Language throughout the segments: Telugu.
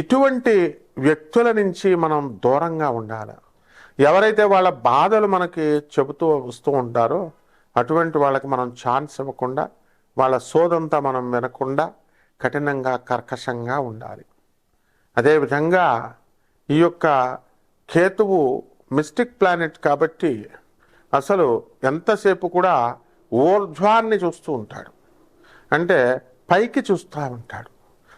ఇటువంటి వ్యక్తుల నుంచి మనం దూరంగా ఉండాలి. ఎవరైతే వాళ్ళ బాధలు మనకి చెబుతూ వస్తూ ఉంటారో అటువంటి వాళ్ళకి మనం ఛాన్స్ ఇవ్వకుండా వాళ్ళ సోదంతా మనం వినకుండా కఠినంగా కర్కశంగా ఉండాలి. అదేవిధంగా ఈ యొక్క కేతువు మిస్టిక్ ప్లానెట్ కాబట్టి అసలు ఎంతసేపు కూడా ఊర్ధ్వాన్ని చూస్తూ ఉంటాడు. అంటే పైకి చూస్తూ ఉంటాడు.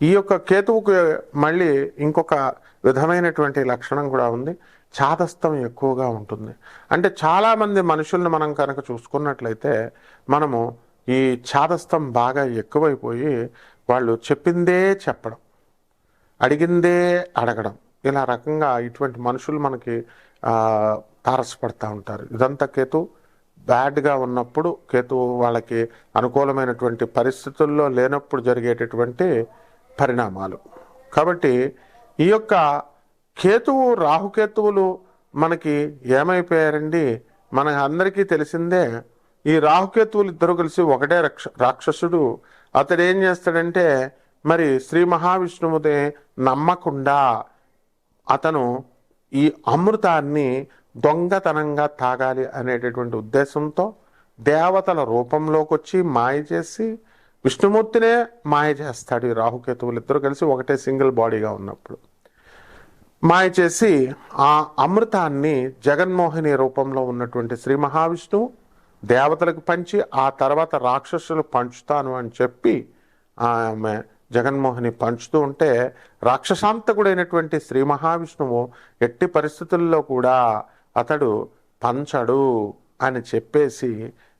ఈ యొక్క కేతువుకు మళ్ళీ ఇంకొక విధమైనటువంటి లక్షణం కూడా ఉంది. చాదస్తం ఎక్కువగా ఉంటుంది. అంటే చాలామంది మనుషుల్ని మనం కనుక చూసుకున్నట్లయితే మనము ఈ చాదస్తం బాగా ఎక్కువైపోయి వాళ్ళు చెప్పిందే చెప్పడం అడిగిందే అడగడం ఇలా రకంగా ఇటువంటి మనుషులు మనకి తారసపడతా ఉంటారు. ఇదంతా కేతు బ్యాడ్గా ఉన్నప్పుడు కేతు వాళ్ళకి అనుకూలమైనటువంటి పరిస్థితుల్లో లేనప్పుడు జరిగేటటువంటి పరిణామాలు. కాబట్టి ఈ యొక్క కేతువు రాహుకేతువులు మనకి ఏమైపోయారండి? మన అందరికీ తెలిసిందే ఈ రాహుకేతువులు ఇద్దరు కలిసి ఒకటే రక్ష రాక్షసుడు. అతడు ఏం చేస్తాడంటే మరి శ్రీ మహావిష్ణువుదే నమ్మకుండా అతను ఈ అమృతాన్ని దొంగతనంగా తాగాలి అనేటటువంటి ఉద్దేశంతో దేవతల రూపంలోకి వచ్చి మాయ చేసి విష్ణుమూర్తినే మాయ చేస్తాడు ఈ రాహుకేతువులు ఇద్దరు కలిసి ఒకటే సింగిల్ బాడీగా ఉన్నప్పుడు. మాయ చేసి ఆ అమృతాన్ని జగన్మోహిని రూపంలో ఉన్నటువంటి శ్రీ మహావిష్ణువు దేవతలకు పంచి ఆ తర్వాత రాక్షసులు పంచుతాను అని చెప్పి ఆమె జగన్మోహిని పంచుతూ ఉంటే రాక్షసాంతకుడైనటువంటి శ్రీ మహావిష్ణువు ఎట్టి పరిస్థితుల్లో కూడా అతడు పంచడు అని చెప్పేసి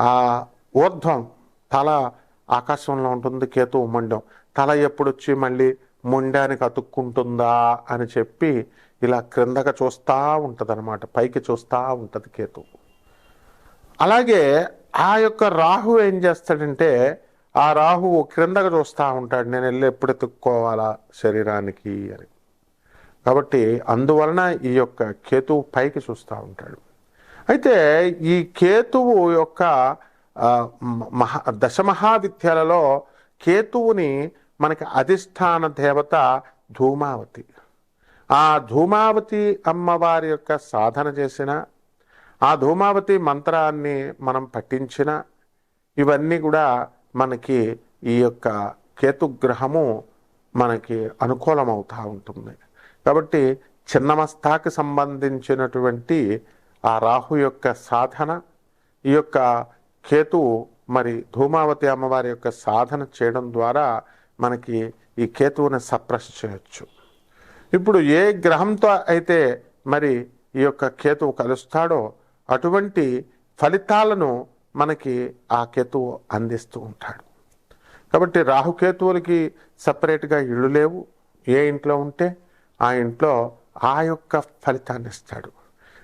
ఆ ఊర్ధ్వం తల ఆకాశంలో ఉంటుంది కేతు మండం తల ఎప్పుడొచ్చి మళ్ళీ ముండానికి అతుక్కుంటుందా అని చెప్పి ఇలా క్రిందగా చూస్తూ ఉంటుంది అనమాట పైకి చూస్తూ ఉంటుంది కేతు. అలాగే ఆ యొక్క రాహు ఏం చేస్తాడంటే ఆ రాహువు క్రిందగా చూస్తూ ఉంటాడు నేను వెళ్ళి ఎప్పుడు ఎత్తుక్కోవాలా శరీరానికి అని. కాబట్టి అందువలన ఈ యొక్క కేతువు పైకి చూస్తూ ఉంటాడు. అయితే ఈ కేతువు యొక్క ఆ, మహా దశమహావిద్యలలో కేతువుని మనకి అధిష్టాన దేవత ధూమావతి. ఆ ధూమావతి అమ్మవారి యొక్క సాధన చేసిన ఆ ధూమావతి మంత్రాన్ని మనం పఠించిన ఇవన్నీ కూడా మనకి ఈ యొక్క కేతుగ్రహము మనకి అనుకూలమవుతూ ఉంటుంది. కాబట్టి చిన్నమస్తాకి సంబంధించినటువంటి ఆ రాహు యొక్క సాధన ఈ యొక్క కేతువు మరి ధూమావతి అమ్మవారి యొక్క సాధన చేయడం ద్వారా మనకి ఈ కేతువుని సప్రెస్ చేయొచ్చు. ఇప్పుడు ఏ గ్రహంతో అయితే మరి ఈ యొక్క కేతువు కలుస్తాడో అటువంటి ఫలితాలను మనకి ఆ కేతువు అందిస్తూ ఉంటాడు. కాబట్టి రాహుకేతువులకి సపరేట్గా ఇళ్ళు లేవు. ఏ ఇంట్లో ఉంటే ఆ ఇంట్లో ఆ యొక్క ఫలితాన్ని ఇస్తాడు.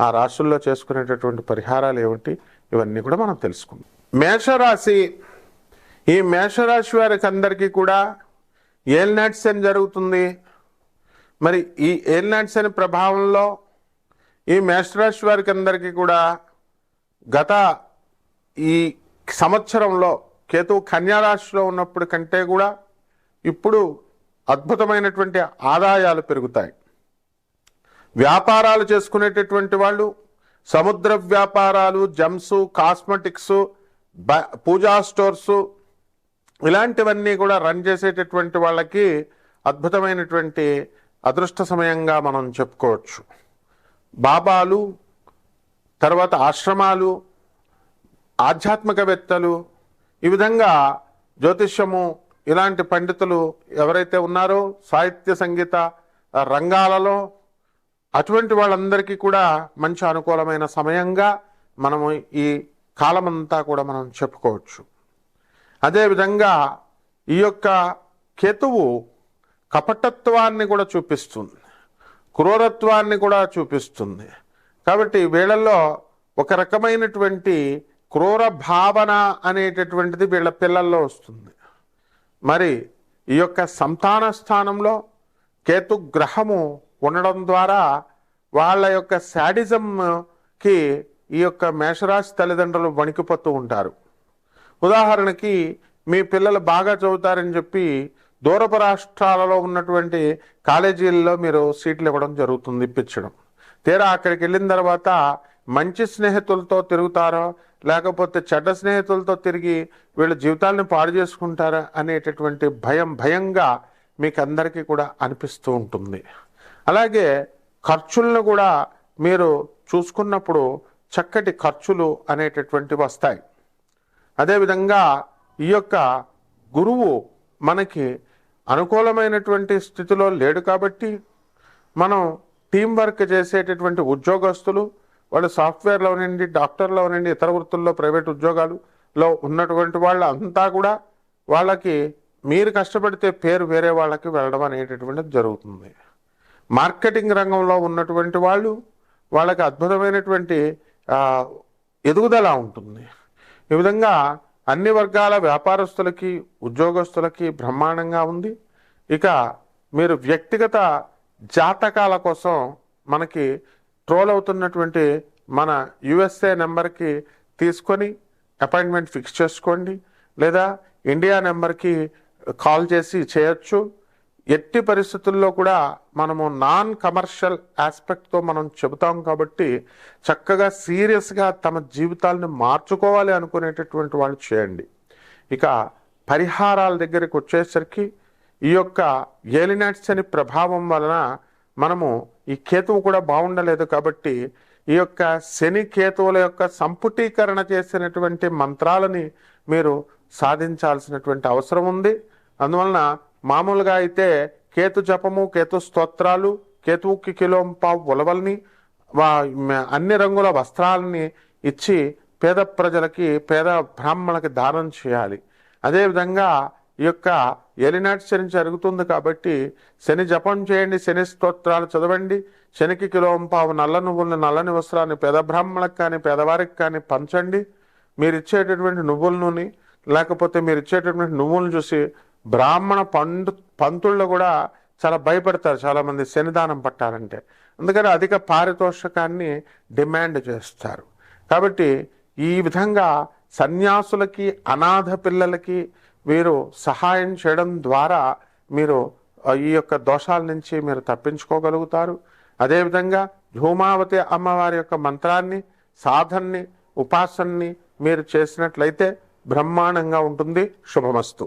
ఆ రాశుల్లో చేసుకునేటటువంటి పరిహారాలు ఏమిటి? ఇవన్నీ కూడా మనం తెలుసుకుందాం. మేషరాశి ఈ మేషరాశి వారికి అందరికీ కూడా ఏల్నాటి శని జరుగుతుంది. మరి ఈ ఏల్నాటి శని ప్రభావంలో ఈ మేషరాశి వారికి అందరికీ కూడా గత ఈ సంవత్సరంలో కేతువు కన్యారాశిలో ఉన్నప్పుడు కంటే కూడా ఇప్పుడు అద్భుతమైనటువంటి ఆదాయాలు పెరుగుతాయి. వ్యాపారాలు చేసుకునేటటువంటి వాళ్ళు సముద్ర వ్యాపారాలు జమ్స్ కాస్మెటిక్స్ బ- పూజా స్టోర్స్ ఇలాంటివన్నీ కూడా రన్ చేసేటటువంటి వాళ్ళకి అద్భుతమైనటువంటి అదృష్ట సమయంగా మనం చెప్పుకోవచ్చు. బాబాలు తర్వాత ఆశ్రమాలు ఆధ్యాత్మికవేత్తలు ఈ విధంగా జ్యోతిష్యము ఇలాంటి పండితులు ఎవరైతే ఉన్నారో సాహిత్య సంగీత రంగాలలో అటువంటి వాళ్ళందరికీ కూడా మంచి అనుకూలమైన సమయంగా మనము ఈ కాలమంతా కూడా మనం చెప్పుకోవచ్చు. అదేవిధంగా ఈ యొక్క కేతువు కపటత్వాన్ని కూడా చూపిస్తుంది. క్రూరత్వాన్ని కూడా చూపిస్తుంది. కాబట్టి వీళ్ళల్లో ఒక రకమైనటువంటి క్రూర భావన అనేటటువంటిది వీళ్ళ పిల్లల్లో వస్తుంది. మరి ఈ యొక్క సంతాన స్థానంలో కేతు గ్రహము ఉండడం ద్వారా వాళ్ళ యొక్క శాడిజంకి ఈ యొక్క మేషరాశి తల్లిదండ్రులు వణికిపోతూ ఉంటారు. ఉదాహరణకి మీ పిల్లలు బాగా చదువుతారని చెప్పి దూరపు రాష్ట్రాలలో ఉన్నటువంటి కాలేజీల్లో మీరు సీట్లు ఇవ్వడం జరుగుతుంది ఇప్పించడం. తీరా అక్కడికి వెళ్ళిన తర్వాత మంచి స్నేహితులతో తిరుగుతారో? లేకపోతే చెడ్డ స్నేహితులతో తిరిగి వీళ్ళ జీవితాలను పాడు చేసుకుంటారా అనేటటువంటి భయం భయంగా మీకు అందరికీ కూడా అనిపిస్తూ ఉంటుంది. అలాగే ఖర్చులను కూడా మీరు చూసుకున్నప్పుడు చక్కటి ఖర్చులు అనేటటువంటివి వస్తాయి. అదేవిధంగా ఈ యొక్క గురువు మనకి అనుకూలమైనటువంటి స్థితిలో లేడు కాబట్టి మనం టీం వర్క్ చేసేటటువంటి ఉద్యోగస్తులు వాళ్ళు సాఫ్ట్వేర్లో ఉండండి డాక్టర్లో ఉండండి ఇతర వృత్తుల్లో ప్రైవేట్ ఉద్యోగాలులో ఉన్నటువంటి వాళ్ళు అంతా కూడా వాళ్ళకి మీరు కష్టపడితే పేరు వేరే వాళ్ళకి వెళ్ళడం అనేటటువంటిది జరుగుతుంది. మార్కెటింగ్ రంగంలో ఉన్నటువంటి వాళ్ళు వాళ్ళకి అద్భుతమైనటువంటి ఎదుగుదల ఉంటుంది. ఈ విధంగా అన్ని వర్గాల వ్యాపారస్తులకి ఉద్యోగస్తులకి బ్రహ్మాండంగా ఉంది. ఇక మీరు వ్యక్తిగత జాతకాల కోసం మనకి ట్రోల్ అవుతున్నటువంటి మన యుఎస్ఏ నెంబర్కి తీసుకొని అపాయింట్మెంట్ ఫిక్స్ చేసుకోండి. లేదా ఇండియా నెంబర్కి కాల్ చేసి చేయొచ్చు. ఎట్టి పరిస్థితుల్లో కూడా మనము నాన్ కమర్షియల్ ఆస్పెక్ట్తో మనం చెబుతాం కాబట్టి చక్కగా సీరియస్గా తమ జీవితాలను మార్చుకోవాలి అనుకునేటటువంటి వాళ్ళు చేయండి. ఇక పరిహారాల దగ్గరికి వచ్చేసరికి ఈ యొక్క ఏలినాట్స్ అని ప్రభావం వలన మనము ఈ కేతువు కూడా బాగుండలేదు కాబట్టి ఈ యొక్క శని కేతువుల యొక్క సంపుటీకరణ చేసినటువంటి మంత్రాలని మీరు సాధించాల్సినటువంటి అవసరం ఉంది. అందువలన మామూలుగా అయితే కేతు జపము కేతు స్తోత్రాలు కేతువుకి కిలోంపావు ఉలవల్ని అన్ని రంగుల వస్త్రాలని ఇచ్చి పేద ప్రజలకి పేద బ్రాహ్మణులకి దానం చేయాలి. అదేవిధంగా ఈ యొక్క ఏలినాటి శని జరుగుతుంది కాబట్టి శని జపం చేయండి శని స్తోత్రాలు చదవండి. శనికి కిలోంపావు నల్ల నువ్వులను నల్లని వస్త్రాన్ని పేద బ్రాహ్మణులకు కానీ పేదవారికి కానీ పంచండి. మీరు ఇచ్చేటటువంటి నువ్వుల నూనె లేకపోతే మీరు ఇచ్చేటటువంటి నువ్వులను చూసి బ్రాహ్మణ పండు పంతుళ్ళు కూడా చాలా భయపడతారు చాలామంది శనిదానం పట్టాలంటే. అందుకని అధిక పారితోషకాన్ని డిమాండ్ చేస్తారు. కాబట్టి ఈ విధంగా సన్యాసులకి అనాథ పిల్లలకి మీరు సహాయం చేయడం ద్వారా మీరు ఈ యొక్క దోషాల నుంచి మీరు తప్పించుకోగలుగుతారు. అదేవిధంగా ధూమావతి అమ్మవారి యొక్క మంత్రాన్ని సాధనని ఉపాసనని మీరు చేసినట్లయితే బ్రహ్మాండంగా ఉంటుంది. శుభమస్తు.